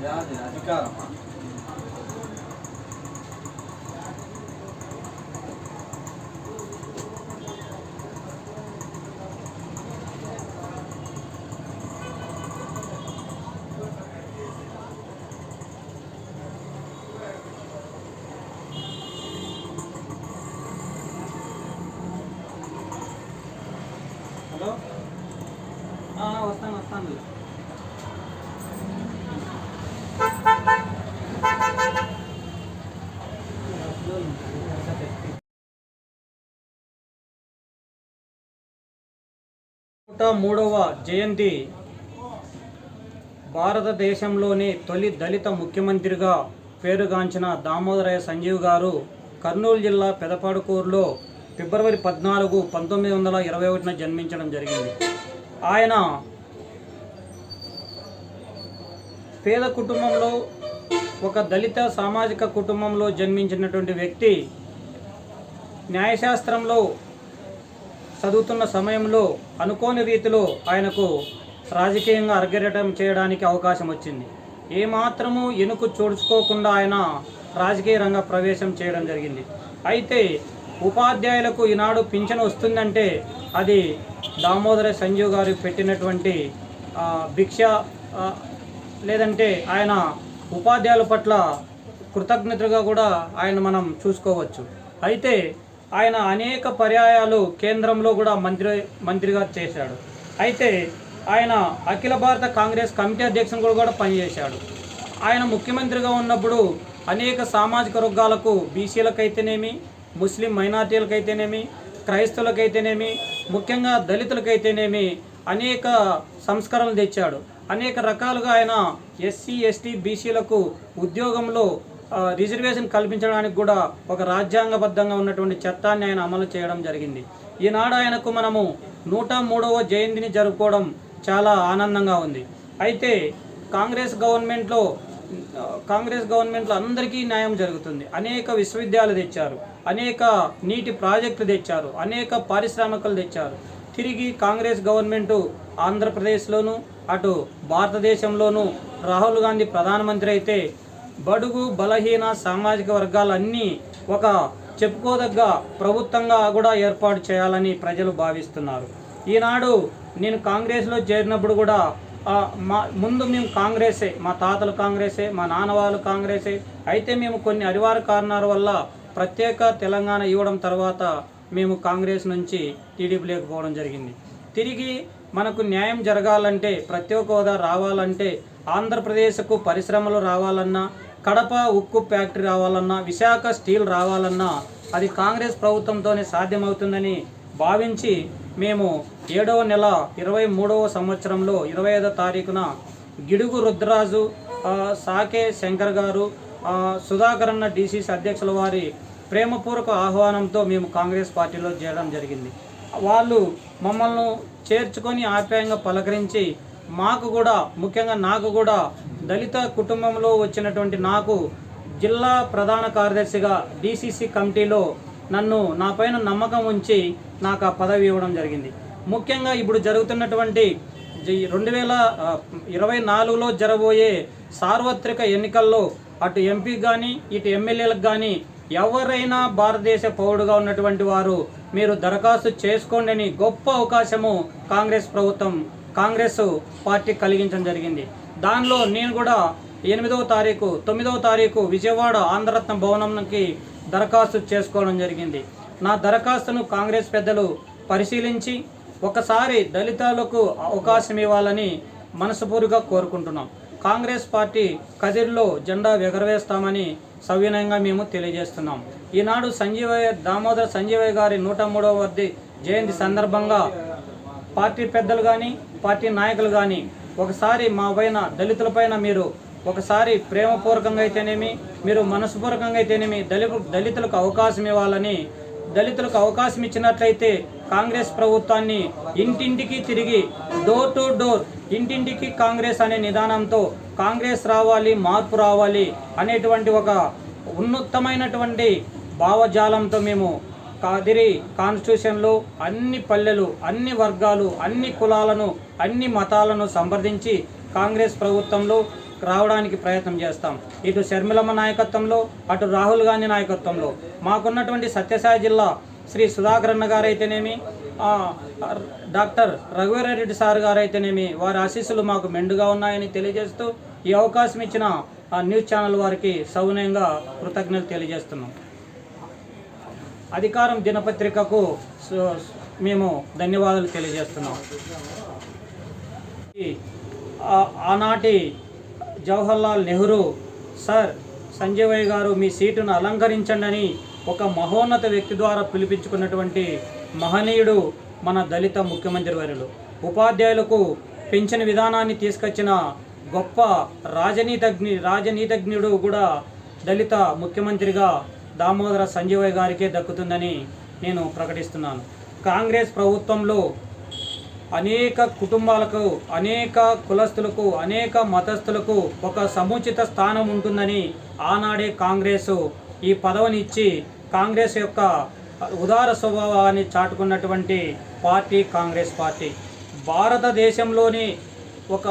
వ్యాధి అధికారమా హలో వస్తాను వస్తాను. నూట మూడవ జయంతి. భారతదేశంలోని తొలి దళిత ముఖ్యమంత్రిగా పేరుగాంచిన దామోదరయ్య సంజీవ్ గారు కర్నూలు జిల్లా పెదపాడుకూరులో ఫిబ్రవరి పద్నాలుగు పంతొమ్మిది వందల ఇరవై ఒకటిన జన్మించడం జరిగింది. ఆయన పేద కుటుంబంలో ఒక దళిత సామాజిక కుటుంబంలో జన్మించినటువంటి వ్యక్తి. న్యాయశాస్త్రంలో చదువుతున్న సమయంలో అనుకోని రీతిలో ఆయనకు రాజకీయంగా అర్గరటం చేయడానికి అవకాశం వచ్చింది. ఏమాత్రము ఎనుకు చూడుచుకోకుండా ఆయన రాజకీయ రంగ ప్రవేశం చేయడం జరిగింది. అయితే ఉపాధ్యాయులకు ఈనాడు పింఛను వస్తుందంటే అది దామోదర సంజీవ్ గారు పెట్టినటువంటి భిక్ష లేదంటే ఆయన ఉపాధ్యాయుల పట్ల కృతజ్ఞతగా కూడా ఆయన మనం చూసుకోవచ్చు. అయితే ఆయన అనేక పర్యాయాలు కేంద్రంలో కూడా మంత్రి మంత్రిగా చేశాడు. అయితే ఆయన అఖిల భారత కాంగ్రెస్ కమిటీ అధ్యక్షుడు కూడా పనిచేశాడు. ఆయన ముఖ్యమంత్రిగా ఉన్నప్పుడు అనేక సామాజిక వర్గాలకు బీసీలకైతేనేమి ముస్లిం మైనార్టీలకైతేనేమి క్రైస్తవులకైతేనేమి ముఖ్యంగా దళితులకైతేనేమి అనేక సంస్కరణలు తెచ్చాడు. అనేక రకాలుగా ఆయన ఎస్సీ ఎస్టీ బీసీలకు ఉద్యోగంలో రిజర్వేషన్ కల్పించడానికి కూడా ఒక రాజ్యాంగబద్ధంగా ఉన్నటువంటి చట్టాన్ని ఆయన అమలు చేయడం జరిగింది. ఈనాడు ఆయనకు మనము నూట మూడవ జయంతిని జరుపుకోవడం చాలా ఆనందంగా ఉంది. అయితే కాంగ్రెస్ గవర్నమెంట్లో కాంగ్రెస్ గవర్నమెంట్లో అందరికీ న్యాయం జరుగుతుంది. అనేక విశ్వవిద్యాలయాలు తెచ్చారు. అనేక నీటి ప్రాజెక్టులు తెచ్చారు. అనేక పారిశ్రామికలు తెచ్చారు. తిరిగి కాంగ్రెస్ గవర్నమెంట్ ఆంధ్రప్రదేశ్లోను అటు భారతదేశంలోను రాహుల్ గాంధీ ప్రధానమంత్రి అయితే బడుగు బలహీన సామాజిక వర్గాలన్నీ ఒక చెప్పుకోదగ్గ ప్రభుత్వంగా కూడా ఏర్పాటు చేయాలని ప్రజలు భావిస్తున్నారు. ఈనాడు నేను కాంగ్రెస్లో చేరినప్పుడు కూడా మా ముందు మేము కాంగ్రెసే మా తాతలు కాంగ్రెసే మా నాన్న వాళ్ళు కాంగ్రెసే. అయితే మేము కొన్ని అనివార్య కారణాల వల్ల ప్రత్యేక తెలంగాణ ఇవ్వడం తర్వాత మేము కాంగ్రెస్ నుంచి టీడీపీ లేకపోవడం జరిగింది. తిరిగి మనకు న్యాయం జరగాలంటే ప్రత్యేక హోదా రావాలంటే ఆంధ్రప్రదేశ్కు పరిశ్రమలు రావాలన్నా కడప ఉక్కు ఫ్యాక్టరీ రావాలన్నా విశాఖ స్టీల్ రావాలన్నా అది కాంగ్రెస్ ప్రభుత్వంతోనే సాధ్యమవుతుందని భావించి మేము ఏడవ నెల ఇరవై మూడవ సంవత్సరంలో ఇరవై ఐదో తారీఖున గిడుగు రుద్రరాజు సాకే శంకర్ గారు సుధాకర్ అన్న డీసీసీ అధ్యక్షుల వారి ప్రేమపూర్వక ఆహ్వానంతో మేము కాంగ్రెస్ పార్టీలో చేరడం జరిగింది. వాళ్ళు మమ్మల్ని చేర్చుకొని ఆప్యాయంగా పలకరించి మాకు కూడా ముఖ్యంగా నాకు కూడా దళిత కుటుంబంలో వచ్చినటువంటి నాకు జిల్లా ప్రధాన కార్యదర్శిగా డిసిసి కమిటీలో నన్ను నా పైన నమ్మకం ఉంచి నాకు ఆ పదవి ఇవ్వడం జరిగింది. ముఖ్యంగా ఇప్పుడు జరుగుతున్నటువంటి రెండు వేల ఇరవై నాలుగులో జరబోయే సార్వత్రిక ఎన్నికల్లో అటు ఎంపీ కానీ ఇటు ఎమ్మెల్యేలకు కానీ ఎవరైనా భారతదేశ పౌరుడుగా ఉన్నటువంటి వారు మీరు దరఖాస్తు చేసుకోండి గొప్ప అవకాశము కాంగ్రెస్ ప్రభుత్వం కాంగ్రెస్ పార్టీ కలిగించడం జరిగింది. దానిలో నేను కూడా ఎనిమిదవ తారీఖు తొమ్మిదవ తారీఖు విజయవాడ ఆంధ్రరత్న భవనంకి దరఖాస్తు చేసుకోవడం జరిగింది. నా దరఖాస్తును కాంగ్రెస్ పెద్దలు పరిశీలించి ఒకసారి దళితాలకు అవకాశం ఇవ్వాలని మనస్ఫూర్తిగా కోరుకుంటున్నాం. కాంగ్రెస్ పార్టీ కదిర్లో జెండా ఎగరవేస్తామని సవినయంగా మేము తెలియజేస్తున్నాం. ఈనాడు సంజీవయ్య దామోదర సంజీవయ్య గారి నూట మూడవ జయంతి సందర్భంగా పార్టీ పెద్దలు కానీ పార్టీ నాయకులు కానీ ఒకసారి మా పైన దళితులపైన మీరు ఒకసారి ప్రేమపూర్వకంగా అయితేనేమి మీరు మనస్పూర్వకంగా అయితేనేమి దళిత దళితులకు అవకాశం ఇవ్వాలని దళితులకు అవకాశం ఇచ్చినట్లయితే కాంగ్రెస్ ప్రభుత్వాన్ని ఇంటింటికి తిరిగి డోర్ టు డోర్ ఇంటింటికి కాంగ్రెస్ అనే నిదానంతో కాంగ్రెస్ రావాలి మార్పు రావాలి అనేటువంటి ఒక ఉన్నతమైనటువంటి భావజాలంతో మేము కాదిరి కాన్స్టిట్యూషన్లో అన్ని పల్లెలు అన్ని వర్గాలు అన్ని కులాలను అన్ని మతాలను సంప్రదించి కాంగ్రెస్ ప్రభుత్వంలో రావడానికి ప్రయత్నం చేస్తాం. ఇటు షర్మిలమ్మ నాయకత్వంలో అటు రాహుల్ గాంధీ నాయకత్వంలో. మాకున్నటువంటి సత్యసాయి జిల్లా శ్రీ సుధాకర్ అన్న గారు డాక్టర్ రఘువీరారెడ్డి సార్ గారైతేనేమి వారి ఆశీస్సులు మాకు మెండుగా ఉన్నాయని తెలియజేస్తూ ఈ అవకాశం ఇచ్చిన ఆ న్యూస్ ఛానల్ వారికి సౌనయంగా కృతజ్ఞతలు తెలియజేస్తున్నాం. అధికారం దినపత్రికకు మేము ధన్యవాదాలు తెలియజేస్తున్నాం. ఆనాటి జవహర్లాల్ నెహ్రూ సార్ సంజయ్ గారు మీ సీటును అలంకరించండి అని ఒక మహోన్నత వ్యక్తి ద్వారా పిలిపించుకున్నటువంటి మహనీయుడు మన దళిత ముఖ్యమంత్రి వర్యులు. ఉపాధ్యాయులకు పెంచిన విధానాన్ని తీసుకొచ్చిన గొప్ప రాజనీతజ్ఞ రాజనీతజ్ఞుడు కూడా దళిత ముఖ్యమంత్రిగా దామోదర సంజీవయ్య గారికే దక్కుతుందని నేను ప్రకటిస్తున్నాను. కాంగ్రెస్ ప్రభుత్వంలో అనేక కుటుంబాలకు అనేక కులస్తులకు అనేక మతస్థులకు ఒక సముచిత స్థానం ఉంటుందని ఆనాడే కాంగ్రెస్ ఈ పదవిని ఇచ్చి కాంగ్రెస్ యొక్క ఉదార స్వభావాన్ని చాటుకున్నటువంటి పార్టీ కాంగ్రెస్ పార్టీ. భారతదేశంలోని ఒక